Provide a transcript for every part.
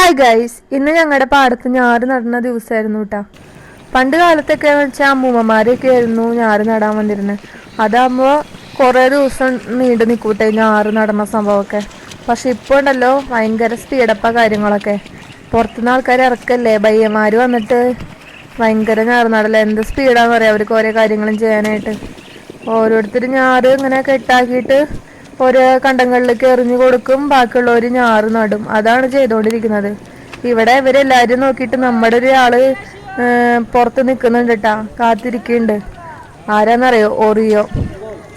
Hi guys ഇന്ന് ഞങ്ങളുടെ പാടത്ത് ഞാറ് നടുന്ന ദിവസമായിരുന്നു കേട്ടോ പണ്ട് കാലത്തൊക്കെ വെച്ചാൽ അമ്മൂമ്മമാരെയൊക്കെ ആയിരുന്നു ഞാറ് നടാൻ വന്നിരുന്നത് അതാകുമ്പോൾ കുറേ ദിവസം നീണ്ടു നിൽക്കൂട്ടെ ഞാറ് നടന്ന സംഭവമൊക്കെ. പക്ഷെ ഇപ്പോൾ ഉണ്ടല്ലോ ഭയങ്കര സ്പീഡപ്പ കാര്യങ്ങളൊക്കെ. പുറത്തുനിന്ന് ആൾക്കാർ ഇറക്കല്ലേ ബയ്യന്മാർ വന്നിട്ട്. ഭയങ്കര ഞാറ് നടല എന്ത് സ്പീഡാന്ന് പറയാം അവർക്ക് ഓരോ കാര്യങ്ങളും ചെയ്യാനായിട്ട്. ഓരോരുത്തർ ഞാറ് ഇങ്ങനെ കെട്ടാക്കിയിട്ട് ഓരോ കണ്ടങ്ങളിലേക്ക് എറിഞ്ഞു കൊടുക്കും ബാക്കിയുള്ളവർ ഞാറ് നടും. അതാണ് ചെയ്തുകൊണ്ടിരിക്കുന്നത് ഇവിടെ ഇവരെല്ലാരും നോക്കിയിട്ട് നമ്മുടെ ഒരാൾ പുറത്ത് നിൽക്കുന്നുണ്ട് കേട്ടാ കാത്തിരിക്കുന്നുണ്ട്. ആരാന്നറിയോ? ഒറിയോ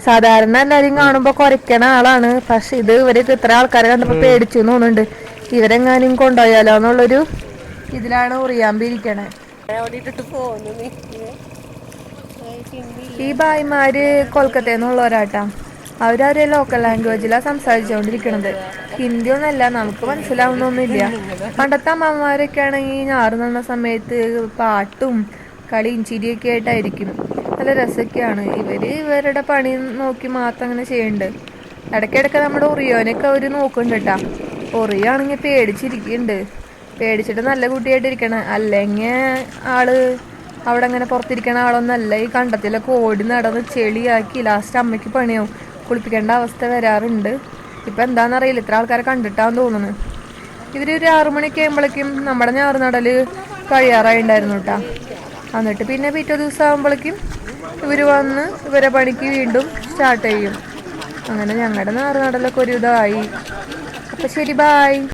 സാധാരണ എല്ലാരും കാണുമ്പോ കുറയ്ക്കണ ആളാണ്. പക്ഷെ ഇത് ഇവർ ഇത്ര ആൾക്കാരെ കണ്ടപ്പോ പേടിച്ചു എന്ന് തോന്നുന്നുണ്ട്. ഇവരെങ്ങാനും കൊണ്ടുപോയാലോ എന്നുള്ളൊരു ഇതിലാണ് ഉറിയാമ്പി ഇരിക്കണേ. ഈ ഭായിമാര് കൊൽക്കത്തയിൽ നിന്നുള്ളവരാട്ടാ അവരവരെ ലോക്കൽ ലാംഗ്വേജിലാണ് സംസാരിച്ചുകൊണ്ടിരിക്കുന്നത് ഹിന്ദി ഒന്നല്ല നമുക്ക് മനസ്സിലാവുന്നൊന്നുമില്ല. പണ്ടത്തെ അമ്മമാരൊക്കെ ആണെങ്കിൽ ഞാറ് നടന്ന സമയത്ത് പാട്ടും കളിയും ചിരിയൊക്കെ ആയിട്ടായിരിക്കും. നല്ല രസമൊക്കെയാണ് ഇവർ ഇവരുടെ പണി നോക്കി മാത്രം അങ്ങനെ ചെയ്യുന്നുണ്ട് ഇടയ്ക്കിടയ്ക്ക് നമ്മുടെ ഉറിയോനൊക്കെ അവർ നോക്കുന്നുണ്ട്. കേട്ടാ ഉറിയാണെങ്കിൽ പേടിച്ചിരിക്കുന്നുണ്ട് പേടിച്ചിട്ട് നല്ല കുട്ടിയായിട്ടിരിക്കണം. അല്ലെങ്കിൽ ആൾ അവിടെ അങ്ങനെ പുറത്തിരിക്കണ ആളൊന്നല്ല. ഈ കണ്ടത്തിലൊക്കെ ഓടി നടന്ന് ചെളിയാക്കി ലാസ്റ്റ് അമ്മയ്ക്ക് പണിയാവും. കുളിപ്പിക്കേണ്ട അവസ്ഥ വരാറുണ്ട്. ഇപ്പൊ എന്താണെന്നറിയില്ല ഇത്ര ആൾക്കാരെ കണ്ടിട്ടാന്ന് തോന്നുന്നു. ഇവർ ഒരു ആറു മണിക്ക് ആകുമ്പോഴേക്കും നമ്മുടെ ഞാറ് നടൽ കഴിയാറായി ഉണ്ടായിരുന്നു കേട്ടോ എന്നിട്ട് പിന്നെ പിറ്റേ ദിവസം ആകുമ്പോഴേക്കും ഇവർ വന്ന് ഇവരെ പണിക്ക് വീണ്ടും സ്റ്റാർട്ട് ചെയ്യും. അങ്ങനെ ഞങ്ങളുടെ ഞാറ് നടലൊക്കെ ഒരു ഇതായി അപ്പം ശരി ബായ്